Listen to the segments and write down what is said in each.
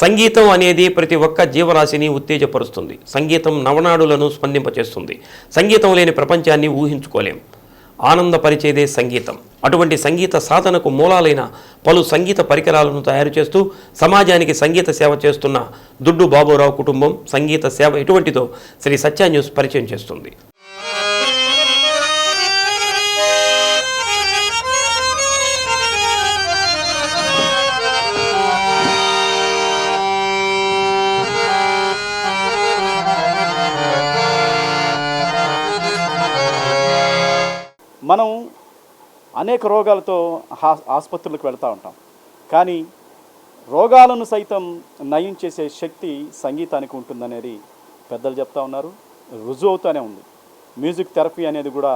సంగీతం అనేది ప్రతి ఒక్క జీవరాశిని ఉత్తేజపరుస్తుంది. సంగీతం నవనాడులను స్పందింపచేస్తుంది. సంగీతం లేని ప్రపంచాన్ని ఊహించుకోలేం. ఆనందపరిచేదే సంగీతం. అటువంటి సంగీత సాధనకు మూలాలైన పలు సంగీత పరికరాలను తయారు చేస్తూ సమాజానికి సంగీత సేవ చేస్తున్న దుడ్డు బాబురావు కుటుంబం సంగీత సేవ ఎటువంటిదో శ్రీ సత్య న్యూస్ పరిచయం చేస్తుంది. అనేక రోగాలతో ఆసుపత్రులకు వెళ్తూ ఉంటాం. కానీ రోగాలను సైతం నయం చేసే శక్తి సంగీతానికి ఉంటుందనేది పెద్దలు చెప్తా ఉన్నారు. రుజువు అవుతూనే ఉంది. మ్యూజిక్ థెరపీ అనేది కూడా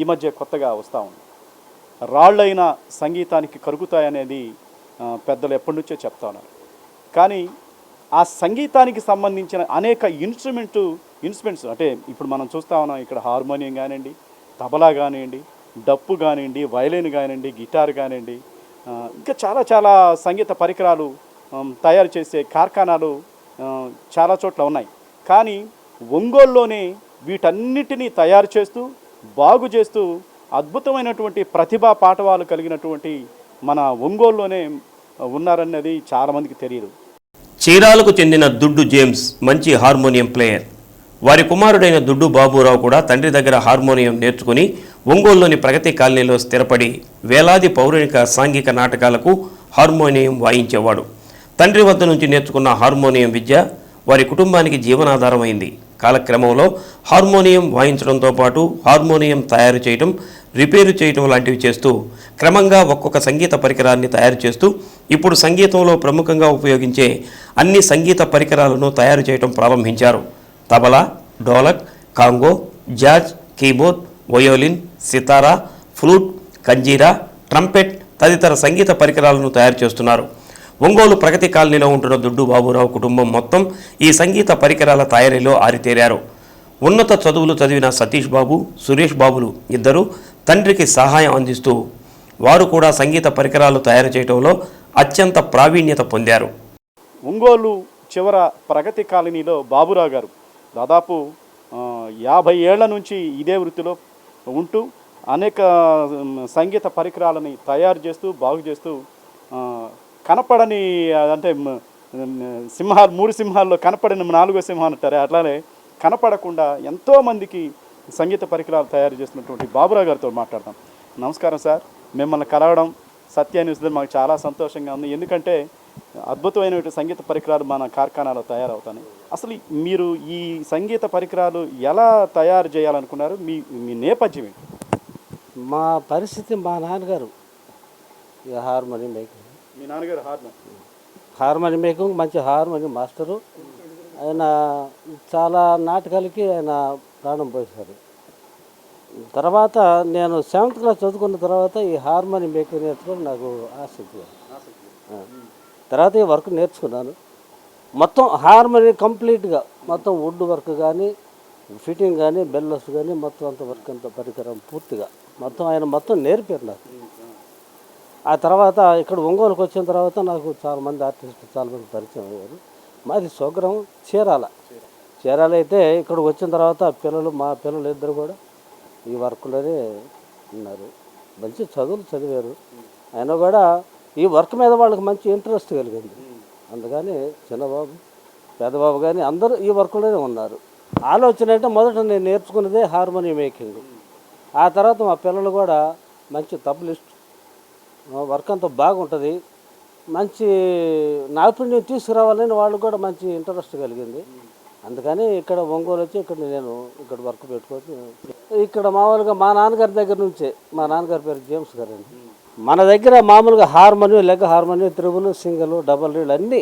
ఈ మధ్య కొత్తగా వస్తూ ఉంది. రాళ్ళైన సంగీతానికి కరుగుతాయనేది పెద్దలు ఎప్పటి నుంచో చెప్తా ఉన్నారు. కానీ ఆ సంగీతానికి సంబంధించిన అనేక ఇన్స్ట్రుమెంటు ఇన్స్ట్రుమెంట్స్ అంటే ఇప్పుడు మనం చూస్తా ఉన్నాం ఇక్కడ హార్మోనియం కానివ్వండి తబలా కానివ్వండి డప్పు కానివ్వండి వయలిన్ కానివ్వండి గిటార్ కానివ్వండి ఇంకా చాలా చాలా సంగీత పరికరాలు తయారు చేసే కార్ఖానాలు చాలా చోట్ల ఉన్నాయి. కానీ ఒంగోలులోనే వీటన్నిటినీ తయారు చేస్తూ బాగు చేస్తూ అద్భుతమైనటువంటి ప్రతిభా పాఠవాలు కలిగినటువంటి మన ఒంగోలులోనే ఉన్నారన్నది చాలామందికి తెలియదు. చీరాలకు చెందిన దుడ్డు జేమ్స్ మంచి హార్మోనియం ప్లేయర్. వారి కుమారుడైన దుడ్డు బాబురావు కూడా తండ్రి దగ్గర హార్మోనియం నేర్చుకుని ఒంగోలులోని ప్రగతి కాలనీలో స్థిరపడి వేలాది పౌరాణిక సాంఘిక నాటకాలకు హార్మోనియం వాయించేవాడు. తండ్రి వద్ద నుంచి నేర్చుకున్న హార్మోనియం విద్య వారి కుటుంబానికి జీవనాధారమైంది. కాలక్రమంలో హార్మోనియం వాయించడంతో పాటు హార్మోనియం తయారు చేయటం రిపేరు చేయటం లాంటివి చేస్తూ క్రమంగా ఒక్కొక్క సంగీత పరికరాన్ని తయారు చేస్తూ ఇప్పుడు సంగీతంలో ప్రముఖంగా ఉపయోగించే అన్ని సంగీత పరికరాలను తయారు చేయటం ప్రారంభించారు. Tabla dholak conga jazz keyboard violin sitar flute kanjira trumpet తదితర సంగీత పరికరాలను తయారు చేస్తున్నారు. ఒంగోలు ప్రగతి కాలనీలో ఉంటున్న దుడ్డు బాబురావు కుటుంబం మొత్తం ఈ సంగీత పరికరాల తయారీలో ఆరితేరారు. ఉన్నత చదువులు చదివిన సతీష్ బాబు సురేష్ బాబులు ఇద్దరు తండ్రికి సహాయం అందిస్తూ వారు కూడా సంగీత పరికరాలు తయారు చేయడంలో అత్యంత ప్రావీణ్యత పొందారు. ఒంగోలు చివర ప్రగతి కాలనీలో బాబురావు గారు. దాదాపు యాభై ఏళ్ళ నుంచి ఇదే వృత్తిలో ఉంటూ అనేక సంగీత పరికరాలని తయారు చేస్తూ బాగు చేస్తూ కనపడని అంటే సింహాలు మూడు సింహాల్లో కనపడని నాలుగో సింహం అంటారే అట్లానే కనపడకుండా ఎంతోమందికి సంగీత పరికరాలు తయారు చేస్తున్నటువంటి బాబురావు గారితో మాట్లాడదాం. నమస్కారం సార్. మిమ్మల్ని కలవడం సత్యాన్ని మాకు చాలా సంతోషంగా ఉంది. ఎందుకంటే అద్భుతమైనటువంటి సంగీత పరికరాలు మన కార్ఖానాలో తయారవుతాయి. అసలు మీరు ఈ సంగీత పరికరాలు ఎలా తయారు చేయాలనుకున్నారు? మీ మీ నేపథ్యం ఏంటి? మా పరిస్థితి మా నాన్నగారు. Harmonium making. మీ నాన్నగారు హార్మోన్ హార్మోనియం మేకింగ్ మంచి హార్మోనియం మాస్టరు. ఆయన చాలా నాటకాలకి ఆయన ప్రాణం పోసారు. తర్వాత నేను సెవెంత్ క్లాస్ చదువుకున్న తర్వాత ఈ హార్మోనియం మేకింగ్ నేర్చుకొని నాకు ఆసక్తి. తర్వాత ఈ వర్క్ నేర్చుకున్నాను. మొత్తం హార్మోనియం కంప్లీట్గా మొత్తం వుడ్ వర్క్ కానీ ఫిట్టింగ్ కానీ బెల్లస్ కానీ మొత్తం అంత వర్క్ అంత పరికరం పూర్తిగా. మొత్తం ఆయన మొత్తం నేర్పారు నాకు. ఆ తర్వాత ఇక్కడ ఒంగోలుకి వచ్చిన తర్వాత నాకు చాలా మంది ఆర్టిస్టులు చాలామంది పరిచయం అయ్యారు. మాది స్వగ్రహం చీరాల. చీరాల అయితే ఇక్కడ వచ్చిన తర్వాత పిల్లలు మా పిల్లలు ఇద్దరు కూడా ఈ వర్క్లోనే ఉన్నారు. మంచి చదువులు చదివారు. అయినా కూడా ఈ వర్క్ మీద వాళ్ళకి మంచి ఇంట్రెస్ట్ కలిగింది. అందుకని చిన్నబాబు పెద్దబాబు కానీ అందరూ ఈ వర్క్లోనే ఉన్నారు. ఆలోచన అంటే మొదట నేను నేర్చుకున్నదే హార్మోనియం మేకింగ్. ఆ తర్వాత మా పిల్లలు కూడా మంచి తబలిస్ట్ వర్క్ అంతా బాగుంటుంది మంచి నైపుణ్యం తీసుకురావాలని వాళ్ళు కూడా మంచి ఇంట్రెస్ట్ కలిగింది. అందుకని ఇక్కడ ఒంగోలు వచ్చి ఇక్కడ నేను ఇక్కడ వర్క్ పెట్టుకొని ఇక్కడ మామూలుగా మా నాన్నగారి దగ్గర నుంచే మా నాన్నగారి పేరు జేమ్స్ గారు అండి మన దగ్గర మామూలుగా harmonium leg harmonium triple single double reed అన్నీ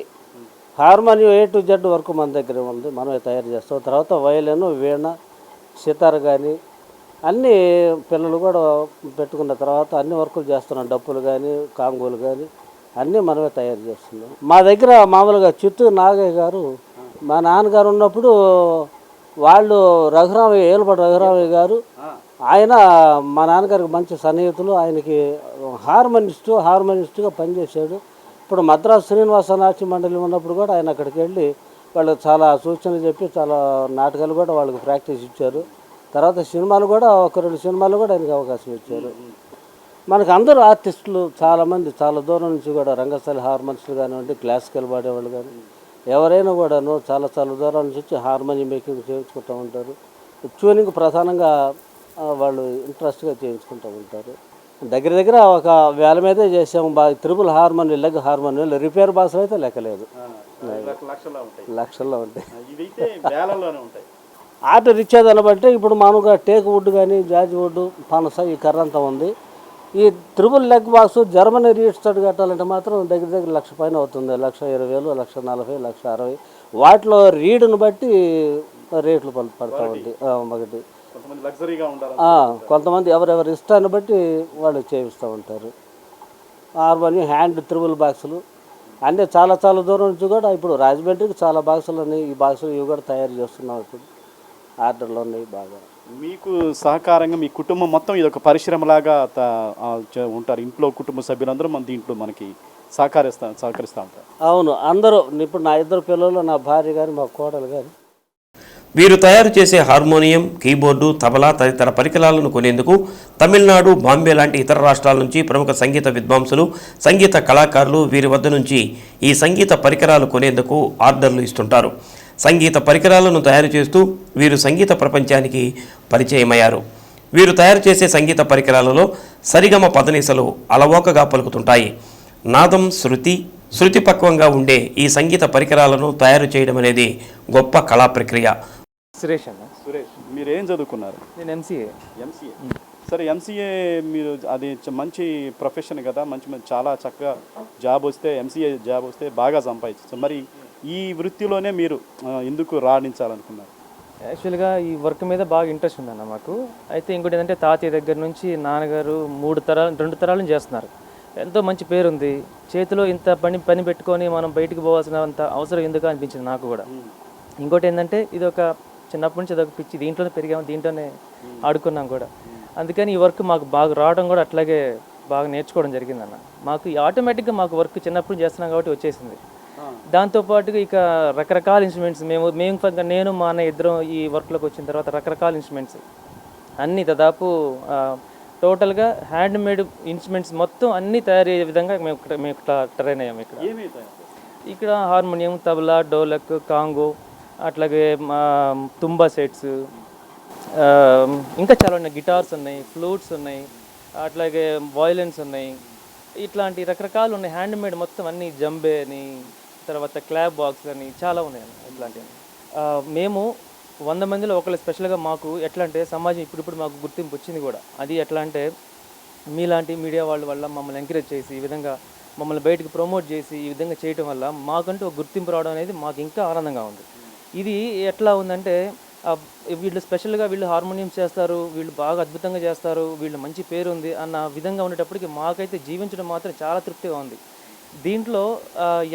హార్మోనియం ఏ టు జెడ్ వరకు మన దగ్గర ఉంది మనమే తయారు చేస్తాం. తర్వాత వయలిన్ వీణ సితార్ కానీ అన్నీ పిల్లలు కూడా పెట్టుకున్న తర్వాత అన్ని వర్కులు చేస్తున్నాం. డప్పులు కానీ కాంగోలు కానీ అన్నీ మనమే తయారు చేస్తున్నాం. మా దగ్గర మామూలుగా చిత్తూరు నాగయ్య గారు మా నాన్నగారు ఉన్నప్పుడు వాళ్ళు రఘురామయ్య ఏలుబడి రఘురామయ్య గారు ఆయన మా నాన్నగారికి మంచి సన్నిహితులు ఆయనకి హార్మోనిస్టు హార్మోనిస్టుగా పనిచేశాడు. ఇప్పుడు మద్రాసు శ్రీనివాస నాట్య మండలి ఉన్నప్పుడు కూడా ఆయన అక్కడికి వెళ్ళి వాళ్ళకి చాలా సూచనలు చెప్పి చాలా నాటకాలు కూడా వాళ్ళకి ప్రాక్టీస్ ఇచ్చారు. తర్వాత సినిమాలు కూడా ఒక రెండు సినిమాలు కూడా ఆయనకి అవకాశం ఇచ్చారు. మనకు అందరూ ఆర్టిస్టులు చాలామంది చాలా దూరం నుంచి కూడా రంగస్థలి హార్మోన్స్లు కానివ్వండి క్లాసికల్ పాడేవాళ్ళు కానీ ఎవరైనా కూడాను చాలా చాలా దూరం నుంచి వచ్చి హార్మోనియం మేకింగ్ చేయించుకుంటూ ఉంటారు. ట్యూనింగ్ ప్రధానంగా వాళ్ళు ఇంట్రెస్ట్గా చేయించుకుంటూ ఉంటారు. దగ్గర దగ్గర ఒక వేల మీదే చేసాము. బాగా triple harmonium leg harmonium repair box అయితే లెక్కలేదు. లక్షల్లో ఉంటాయి. ఆర్డర్ ఇచ్చేదాన్ని బట్టి ఇప్పుడు మామూలుగా టేక్ వుడ్ కానీ జాజ్ వుడ్ పనస ఈ కర్ర అంతా ఉంది. ఈ triple leg box Germany reed start కట్టాలంటే మాత్రం దగ్గర దగ్గర లక్ష పైన అవుతుంది. లక్ష ఇరవై వేలు లక్ష నలభై లక్ష అరవై. వాటిలో రీడ్ను బట్టి రేట్లు పడ పడతా ఉంటాయి ఆ, ఒకటి. కొంతమంది లగ్జరీగా ఉండాలి కొంతమంది ఎవరెవరి ఇష్టాన్ని బట్టి వాళ్ళు చేయిస్తూ ఉంటారు. హార్మోనియం హ్యాండ్ త్రిబుల్ బాక్సులు. అన్నీ చాలా చాలా దూరం నుంచి కూడా ఇప్పుడు రాజమండ్రికి చాలా బాక్సులు ఉన్నాయి. ఈ బాక్సులు ఇవి కూడా తయారు చేస్తున్నాం ఇప్పుడు. ఆర్డర్లు ఉన్నాయి బాగా. మీకు సహకారంగా మీ కుటుంబం మొత్తం ఇది ఒక పరిశ్రమలాగా ఉంటారు. ఇంట్లో కుటుంబ సభ్యులందరూ మన దీంట్లో మనకి సహకరిస్తా సహకరిస్తూ ఉంటారు. అవును అందరూ ఇప్పుడు నా ఇద్దరు పిల్లలు నా భార్య కానీ మా కోడలు కానీ వీరు తయారు చేసే హార్మోనియం కీబోర్డు తబలా తదితర పరికరాలను కొనేందుకు తమిళనాడు బాంబే లాంటి ఇతర రాష్ట్రాల నుంచి ప్రముఖ సంగీత విద్వాంసులు సంగీత కళాకారులు వీరి వద్ద నుంచి ఈ సంగీత పరికరాలు కొనేందుకు ఆర్డర్లు ఇస్తుంటారు. సంగీత పరికరాలను తయారు చేస్తూ వీరు సంగీత ప్రపంచానికి పరిచయమయ్యారు. వీరు తయారు చేసే సంగీత పరికరాలలో సరిగమ పదనిసలు అలవోకగా పలుకుతుంటాయి. నాదం శృతి శృతి పక్వంగా ఉండే ఈ సంగీత పరికరాలను తయారు చేయడం అనేది గొప్ప కళా ప్రక్రియ. సురేష్ అన్న. సురేష్ మీరు ఏం చదువుకున్నారు? నేను ఎంసీఏ ఎంసీఏ సరే ఎంసీఏ మీరు అది మంచి ప్రొఫెషన్ కదా మంచి మంచి చాలా చక్కగా జాబ్ వస్తే ఎంసీఏ జాబ్ వస్తే బాగా సంపాదించచ్చు మరి ఈ వృత్తిలోనే మీరు ఎందుకు రాణించాలనుకున్నారు? యాక్చువల్గా ఈ వర్క్ మీద బాగా ఇంట్రెస్ట్ ఉందన్న మాకు. అయితే ఇంకోటి ఏంటంటే తాతయ్య దగ్గర నుంచి నాన్నగారు మూడు తరాలు రెండు తరాలను చేస్తున్నారు. ఎంతో మంచి పేరు ఉంది చేతిలో ఇంత పని పని పెట్టుకొని మనం బయటికి పోవాల్సినంత అవసరం ఎందుకు అనిపించింది నాకు కూడా. ఇంకోటి ఏంటంటే ఇది ఒక చిన్నప్పటి నుంచి అదొక పిచ్చి. దీంట్లోనే పెరిగాము దీంట్లోనే ఆడుకున్నాం కూడా. అందుకని ఈ వర్క్ మాకు బాగా రావడం కూడా అట్లాగే బాగా నేర్చుకోవడం జరిగిందన్న. మాకు ఆటోమేటిక్గా మాకు వర్క్ చిన్నప్పటి నుంచి చేస్తున్నాం కాబట్టి వచ్చేసింది. దాంతోపాటుగా ఇక రకరకాల ఇన్స్ట్రుమెంట్స్ మేము మేము నేను మా అన్న ఇద్దరం ఈ వర్క్లోకి వచ్చిన తర్వాత రకరకాల ఇన్స్ట్రుమెంట్స్. అన్నీ దాదాపు టోటల్గా హ్యాండ్ మేడ్ ఇన్స్ట్రుమెంట్స్ మొత్తం అన్నీ తయారయ్యే విధంగా మేము మేము ట్రైన్ అయ్యాము ఇక్కడ. ఇక్కడ హార్మోనియం తబలా డోలక్ కాంగో అట్లాగే మా తుంబా సెట్స్ ఇంకా చాలా ఉన్నాయి. గిటార్స్ ఉన్నాయి ఫ్లూట్స్ ఉన్నాయి అట్లాగే వాయిలెన్స్ ఉన్నాయి. ఇట్లాంటి రకరకాలు ఉన్నాయి. హ్యాండ్ మేడ్ మొత్తం అన్ని జంబే అని తర్వాత క్లాబ్ బాక్స్ అని చాలా ఉన్నాయి ఇట్లాంటివి. మేము వంద మందిలో ఒకళ్ళు స్పెషల్గా మాకు ఎట్లా అంటే సమాజం ఇప్పుడిప్పుడు మాకు గుర్తింపు వచ్చింది కూడా. అది ఎట్లా అంటే మీలాంటి మీడియా వాళ్ళ వల్ల మమ్మల్ని ఎంకరేజ్ చేసి ఈ విధంగా మమ్మల్ని బయటకు ప్రమోట్ చేసి ఈ విధంగా చేయటం వల్ల మాకంటూ ఒక గుర్తింపు రావడం అనేది మాకు ఇంకా ఆనందంగా ఉంది. ఇది ఎట్లా ఉందంటే వీళ్ళు స్పెషల్గా వీళ్ళు హార్మోనియం చేస్తారు వీళ్ళు బాగా అద్భుతంగా చేస్తారు వీళ్ళు మంచి పేరు ఉంది అన్న విధంగా ఉండేటప్పటికి మాకైతే జీవించడం మాత్రం చాలా తృప్తిగా ఉంది. దీంట్లో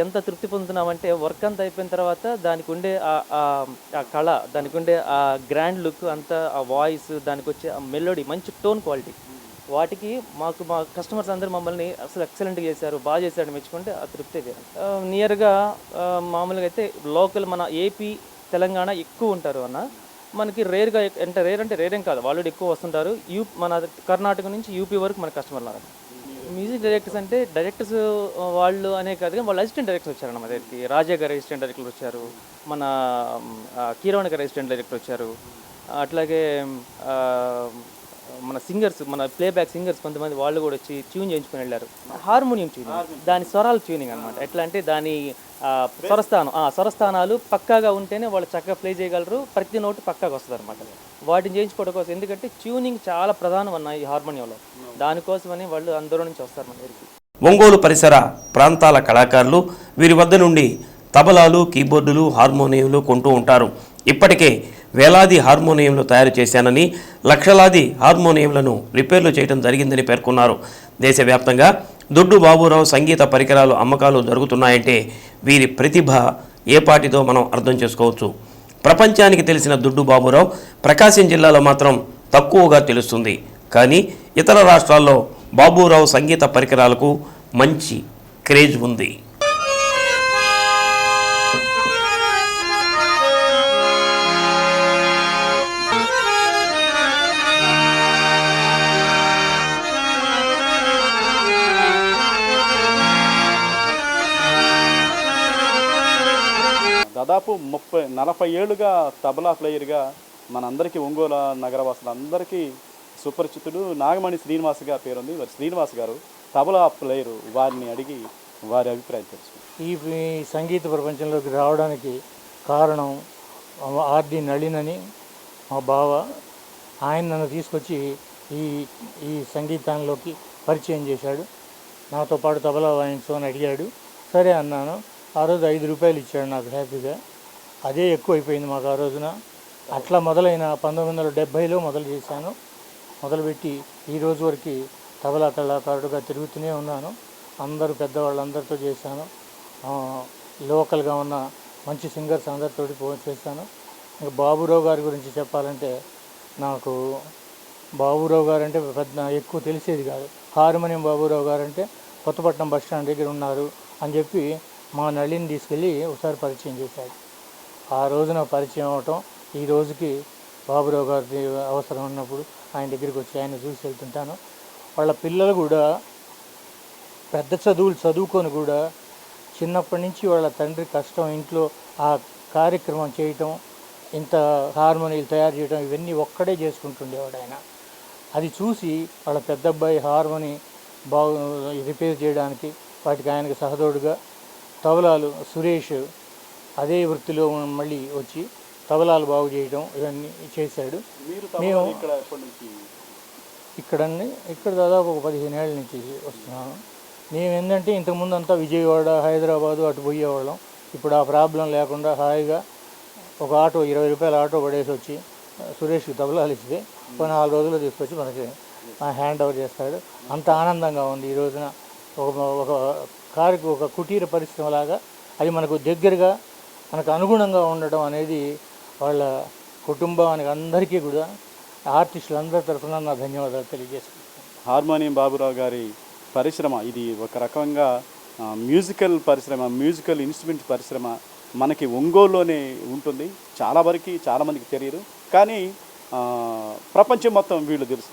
ఎంత తృప్తి పొందుతున్నామంటే వర్క్ అంతా అయిపోయిన తర్వాత దానికి ఉండే ఆ కళ దానికి ఉండే ఆ గ్రాండ్ లుక్ అంతా ఆ వాయిస్ దానికి వచ్చే ఆ మెలోడీ మంచి టోన్ క్వాలిటీ. వాటికి మాకు మా కస్టమర్స్ అందరూ మమ్మల్ని అసలు ఎక్సలెంట్గా చేశారు బాగా చేశారు మెచ్చుకుంటే ఆ తృప్తి నియర్గా మామూలుగా అయితే లోకల్ మన ఏపీ తెలంగాణ ఎక్కువ ఉంటారు అన్న. మనకి రేర్గా అంటే రేర్ అంటే రేరేం కాదు వాళ్ళు ఎక్కువ వస్తుంటారు. యూ మన కర్ణాటక నుంచి యూపీ వరకు మన కస్టమర్లు ఉన్నారు మ్యూజిక్ డైరెక్టర్స్ అంటే డైరెక్టర్స్ వాళ్ళు అనే కాదు కానీ వాళ్ళు అసిస్టెంట్ డైరెక్టర్స్ వచ్చారన్న మా దగ్గరికి. రాజా గారు అసిస్టెంట్ డైరెక్టర్ వచ్చారు మన కీరవణ గారు అసిస్టెంట్ డైరెక్టర్ వచ్చారు. అట్లాగే మన సింగర్స్ మన ప్లేబ్యాక్ సింగర్స్ కొంతమంది వాళ్ళు కూడా వచ్చి ట్యూన్ చేయించుకొని వెళ్ళారు. Harmonium tuning. దాని స్వరాల ట్యూనింగ్ అనమాట ఎట్లా అంటే దాని ఆ, స్వరస్థానం ఆ స్వరస్థానాలు పక్కాగా ఉంటేనే వాళ్ళు చక్కగా ప్లే చేయగలరు. ప్రతి నోటు పక్కాగా వస్తుంది అనమాట వాటిని చేయించుకోవడం కోసం ఎందుకంటే ట్యూనింగ్ చాలా ప్రధానం అన్న ఈ హార్మోనియంలో. దానికోసమని వాళ్ళు అందరూ నుంచి వస్తారు మన దగ్గరికి. ఒంగోలు పరిసర ప్రాంతాల కళాకారులు వీరి వద్ద నుండి తబలాలు కీబోర్డులు హార్మోనియంలు కొంటూ ఉంటారు. ఇప్పటికే వేలాది హార్మోనియంలు తయారు చేశానని లక్షలాది హార్మోనియంలను రిపేర్లు చేయడం జరిగిందని పేర్కొన్నారు. దేశవ్యాప్తంగా దొడ్డు బాబురావు సంగీత పరికరాలు అమ్మకాలు జరుగుతున్నాయంటే వీరి ప్రతిభ ఏ పాటిదో మనం అర్థం చేసుకోవచ్చు? ప్రపంచానికి తెలిసిన దుడ్డు బాబురావు ప్రకాశం జిల్లాలో మాత్రం తక్కువగా తెలుస్తుంది. కానీ ఇతర రాష్ట్రాల్లో బాబురావు సంగీత పరికరాలకు మంచి క్రేజ్ ఉంది. దాదాపు ముప్పై నలభై ఏళ్ళుగా తబలా ప్లేయర్గా మనందరికీ ఒంగోలు నగరవాసులందరికీ సుపరిచితుడు నాగమణి శ్రీనివాస్గా పేరుంది. వారి శ్రీనివాస్ గారు తబలా ప్లేయరు. వారిని అడిగి వారి అభిప్రాయం తెలుసు ఈ సంగీత ప్రపంచంలోకి రావడానికి కారణం ఆర్డి నళినని మా బావ. ఆయన నన్ను తీసుకొచ్చి ఈ ఈ సంగీతంలోకి పరిచయం చేశాడు. నాతో పాటు తబలా వాయించు అని అడిగాడు. సరే అన్నాను. ఆ రోజు ఐదు రూపాయలు ఇచ్చాడు నాకు హ్యాపీగా. అదే ఎక్కువ అయిపోయింది మాకు ఆ రోజున. అట్లా మొదలైన పంతొమ్మిది వందల డెబ్భైలో మొదలు చేశాను. మొదలుపెట్టి ఈ రోజు వరకు తబలా కళాకారుడుగా తిరుగుతూనే ఉన్నాను. అందరూ పెద్దవాళ్ళందరితో చేశాను. లోకల్గా ఉన్న మంచి సింగర్స్ అందరితో ఫోన్ చేశాను. ఇంకా బాబురావు గారి గురించి చెప్పాలంటే నాకు బాబురావు గారు అంటే పెద్ద ఎక్కువ తెలిసేది కాదు. హార్మోనియం బాబురావు గారు అంటే కొత్తపట్నం బస్ స్టాండ్ దగ్గర ఉన్నారు అని చెప్పి మా నళిని తీసుకెళ్ళి ఒకసారి పరిచయం చేశాడు. ఆ రోజున పరిచయం అవటం ఈ రోజుకి బాబురావు గారి అవసరం ఉన్నప్పుడు ఆయన దగ్గరికి వచ్చి ఆయన చూసి వెళ్తుంటాను. వాళ్ళ పిల్లలు కూడా పెద్ద చదువులు చదువుకొని కూడా చిన్నప్పటి నుంచి వాళ్ళ తండ్రి కష్టం ఇంట్లో ఆ కార్యక్రమం చేయటం ఇంత హార్మోనీలు తయారు చేయడం ఇవన్నీ ఒక్కడే చేసుకుంటుండేవాడు ఆయన. అది చూసి వాళ్ళ పెద్ద అబ్బాయి హార్మోని బాగు రిపేర్ చేయడానికి వాటికి ఆయనకు సహదోడుగా తబలాలు సురేష్ అదే వృత్తిలో మళ్ళీ వచ్చి తబలాలు బాగు చేయడం ఇవన్నీ చేశాడు. మేము ఇక్కడ ఇక్కడ ఇక్కడ దాదాపు ఒక పదిహేను ఏళ్ళ నుంచి వస్తున్నాను. మేము ఏంటంటే ఇంతకుముందు అంతా విజయవాడ హైదరాబాదు అటు పోయేవాళ్ళం. ఇప్పుడు ఆ ప్రాబ్లం లేకుండా హాయిగా ఒక ఆటో ఇరవై రూపాయల ఆటో పడేసి వచ్చి సురేష్కి తబలాలు ఇస్తే ఒక నాలుగు రోజులు తీసుకొచ్చి మనకి హ్యాండ్ ఓవర్ చేస్తాడు. అంత ఆనందంగా ఉంది ఈ రోజున. ఒక ఒక కారుకి ఒక కుటీర పరిశ్రమలాగా అది మనకు దగ్గరగా మనకు అనుగుణంగా ఉండడం అనేది వాళ్ళ కుటుంబానికి అందరికీ కూడా ఆర్టిస్టులందరి తరఫున నా ధన్యవాదాలు తెలియజేసుకుంటాను హార్మోనియం బాబురావు గారి పరిశ్రమ ఇది ఒక రకంగా మ్యూజికల్ పరిశ్రమ మ్యూజికల్ ఇన్స్ట్రుమెంట్ పరిశ్రమ మనకి ఒంగోలులోనే ఉంటుంది. చాలా వరకు చాలామందికి తెలియదు. కానీ ప్రపంచం మొత్తం వీళ్ళు తెలుసు.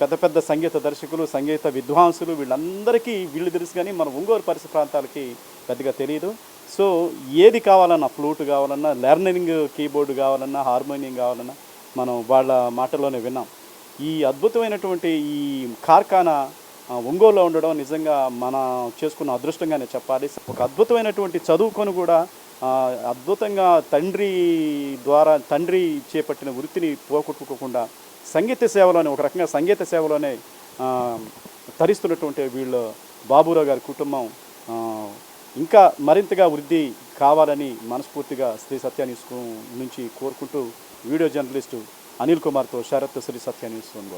పెద్ద పెద్ద సంగీత దర్శకులు సంగీత విద్వాంసులు వీళ్ళందరికీ వీళ్ళు తెలుసు కానీ మన ఒంగోలు పరిసర ప్రాంతాలకి పెద్దగా తెలియదు సో ఏది కావాలన్నా ఫ్లూట్ కావాలన్నా లెర్నింగ్ కీబోర్డ్ కావాలన్నా హార్మోనియం కావాలన్నా మనం వాళ్ళ మాటల్లోనే విన్నాం. ఈ అద్భుతమైనటువంటి ఈ కార్ఖానా ఒంగోలులో ఉండడం నిజంగా మన చేసుకున్న అదృష్టంగానే చెప్పాలి. ఒక అద్భుతమైనటువంటి చదువుకొని కూడా అద్భుతంగా తండ్రి ద్వారా తండ్రి చేపట్టిన వృత్తిని పోగొట్టుకోకుండా సంగీత సేవలోనే ఒక రకంగా సంగీత సేవలోనే తరిస్తున్నటువంటి వీళ్ళు బాబురావు గారి కుటుంబం ఇంకా మరింతగా వృద్ధి కావాలని మనస్ఫూర్తిగా శ్రీ సత్యాన్యూస్ నుంచి కోరుకుంటూ వీడియో జర్నలిస్టు అనిల్ కుమార్తో శరత్ శ్రీ సత్యాన్యూస్ న్యూస్